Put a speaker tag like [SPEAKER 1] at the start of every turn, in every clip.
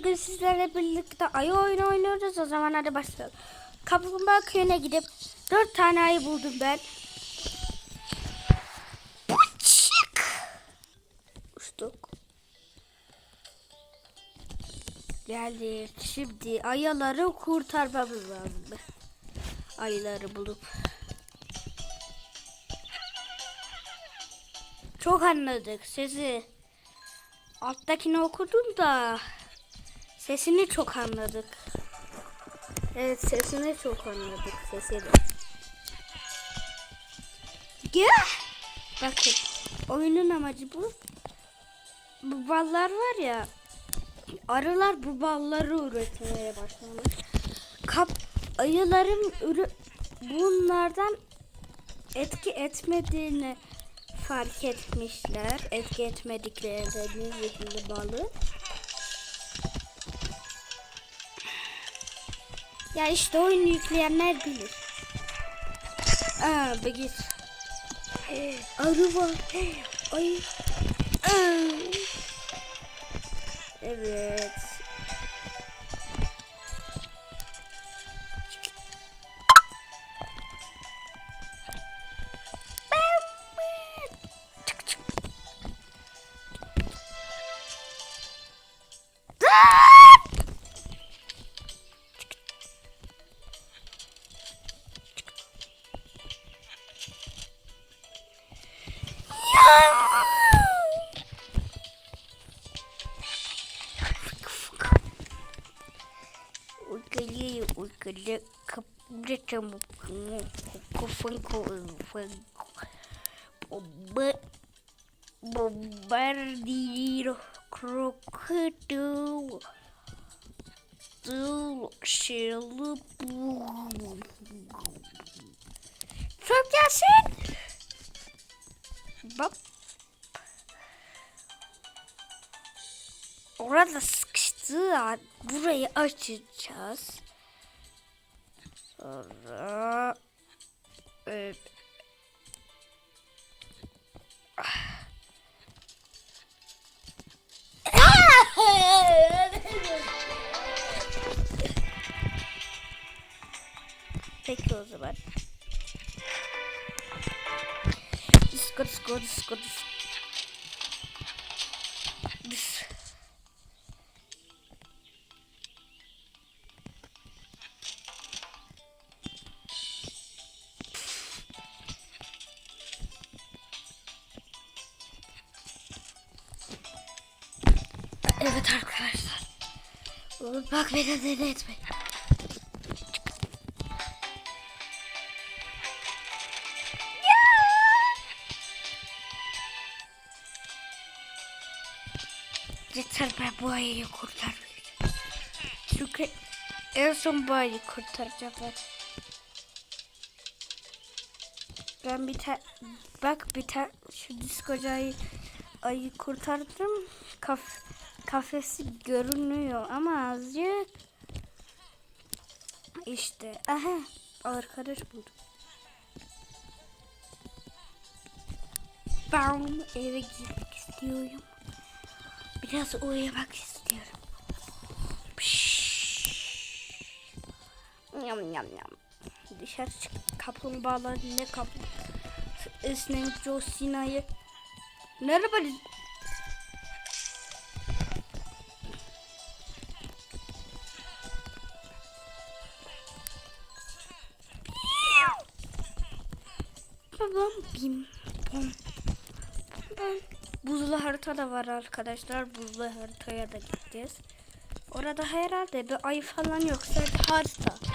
[SPEAKER 1] bugün sizlerle birlikte ayı oyunu oynuyoruz. O zaman hadi başlayalım. Kaplumbağa köyüne gidip dört tane ayı buldum ben. Puçik. Uçtuk. Geldik. Şimdi ayıları kurtarmamız lazım. Ayıları bulup. Çok anladık sesi. Alttakini okudum da sesini çok anladık. Evet sesini çok anladık sesini. Gel. Bakın oyunun amacı bu. Bu ballar var ya arılar bu balları üretmeye başlamış. Kap ayıların ürü, bunlardan etki etmediğini fark etmişler. Etki etmediklerini zehirli balı. Ya işte oyunu yükleyenler bilir. Aa bir git. Arı var. Ay. Evet. чому кофеньку бомбардір крокодил тул шилупу. Çok yaşın. Bak. Orada sıkıştı. Burayı açacağız. Sonra... Evet. Peki o zaman. Skor skor skor skor. Evet arkadaşlar. Bak beni deli etmeyin. Yeter ben bu ayıyı kurtarmayacağım. Çünkü en son bu ayıyı kurtaracağım ben. Ben bir tane bak bir tane şu diskocu ayı, ayı kurtardım. Kaf, kafesi görünüyor ama azıcık. İşte aha arkadaş buldum. Ben eve gitmek istiyorum. Biraz uyumak istiyorum. Yam yam yam. Dışarı çık. Kaplumbağalar ne kaplı. Esnem Josina'yı. Merhaba. Babam bim bom. Ben buzlu harita da var arkadaşlar. Buzlu haritaya da gideceğiz. Orada herhalde bir ay falan yoksa harita.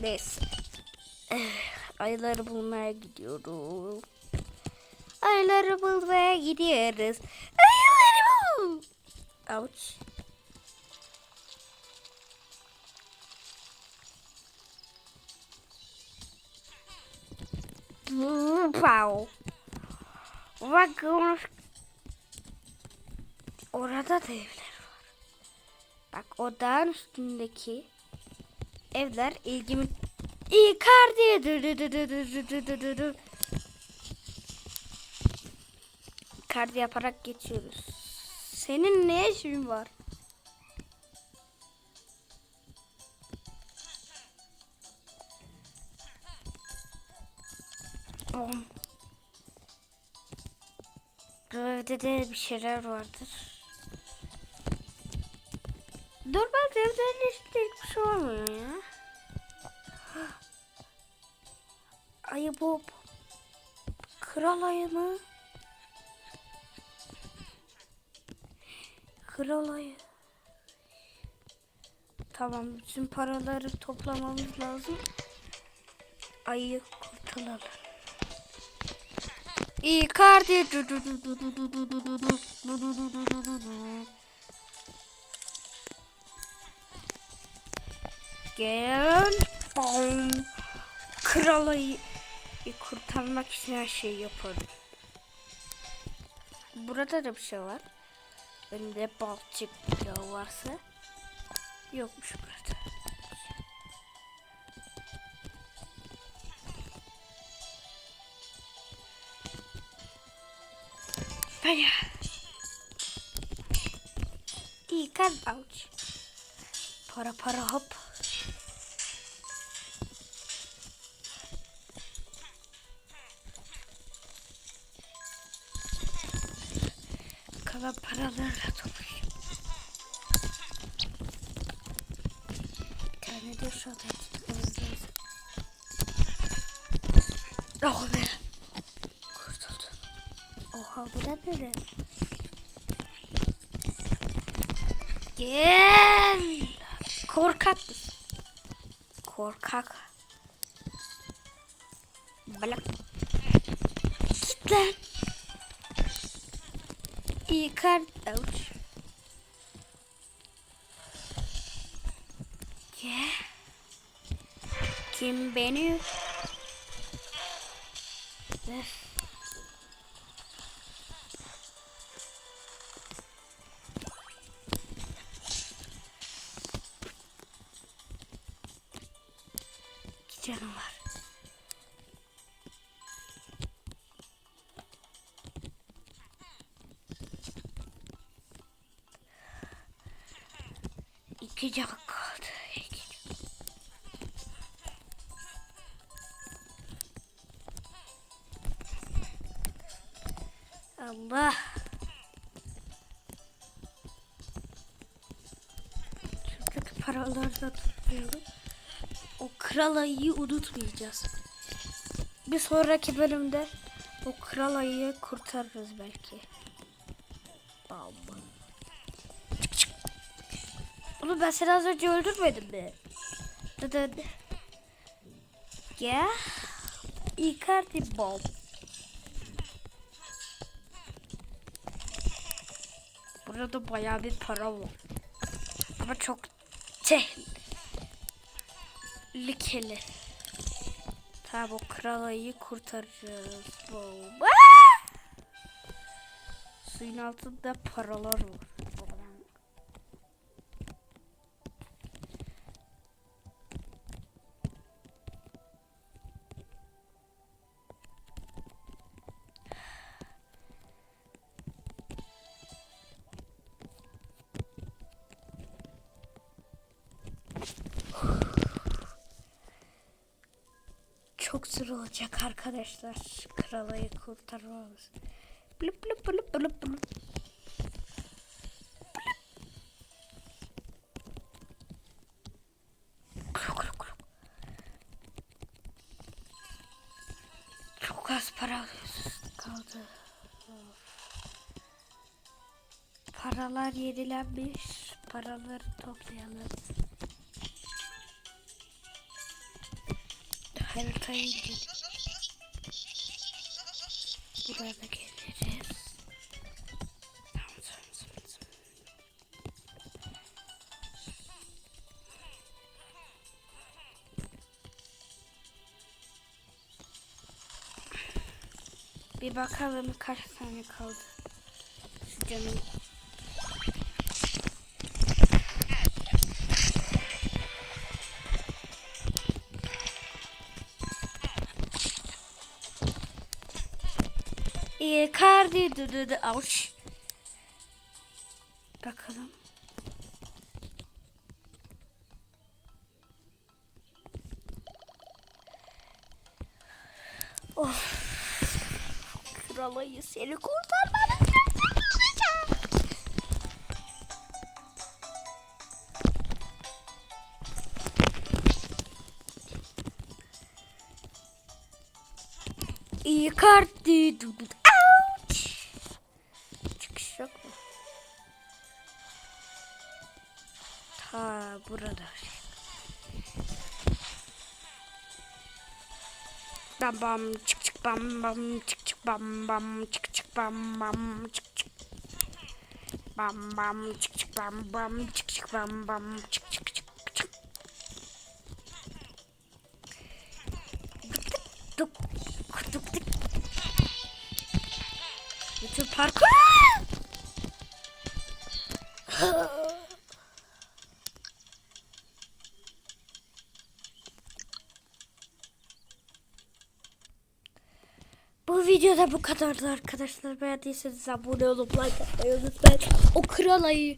[SPEAKER 1] Neyse. Eh, ayıları bulmaya gidiyoruz. Ayıları bulmaya gidiyoruz. Ayıları bul. Ouch. Wow. Bak Orada da evler. Bak o dağın üstündeki evler ilgimi Icardi. Icardi yaparak geçiyoruz. Senin ne işin var? Oh. Gövdede bir şeyler vardır. Dur bak evde işte hiçbir ya. Ayı bu. Kral ayı mı? Kral ayı. Tamam bütün paraları toplamamız lazım. Ayıyı kurtulalım. Icardi. Du Gel. Bom. Kralı kurtarmak için her şeyi yaparım. Burada da bir şey var. Önümde balçık pilav varsa. Yokmuş burada. Baya. İyi kan avuç. Para para hop. Kalan paralarla toplayayım. Bir tane de şu odaya çıkmamız lazım. Oh be. Kurtuldum. Oha bu da böyle. Gel. Korkak? Korkak. Balak. Git lan yıkar. Avuç. Kim beni? Öf. Canavar. Can kaldı. Allah. Şuradaki paraları da tutmayalım. O kral ayıyı unutmayacağız. Bir sonraki bölümde o kral ayıyı kurtarırız belki. Bam. Oğlum ben seni az önce öldürmedim mi? Dıdın. Ya. Icardi bomb. Burada bayağı bir para var. Ama çok tehlikeli. Tamam o kral ayıyı kurtaracağız. Bomba. Suyun altında paralar var. Çok zor olacak arkadaşlar. Kralayı kurtarmamız. Blıp blıp. Kruk kruk kruk. Çok az para. Kaldı. Paralar yedilenmiş. Paraları toplayalım. haritayı burada geliriz. Bir bakalım kaç tane kaldı. Şu canım Icardi du du du Ouch. Bakalım. Of. Kralayı seni kurtarmanız lazım. Icardi du du Bam bam çık çık bam bam çık çık bam bam çık çık bam bam çık çık. Bam bam çık çık bam bam çık çık bam bam çık çık çık çık. Dık dık dık. Bütün parkur. Videoda bu kadardı arkadaşlar. Beğendiyseniz abone olup like atmayı unutmayın. O kral ayıyı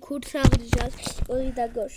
[SPEAKER 1] kurtaracağız. O yüzden görüşürüz.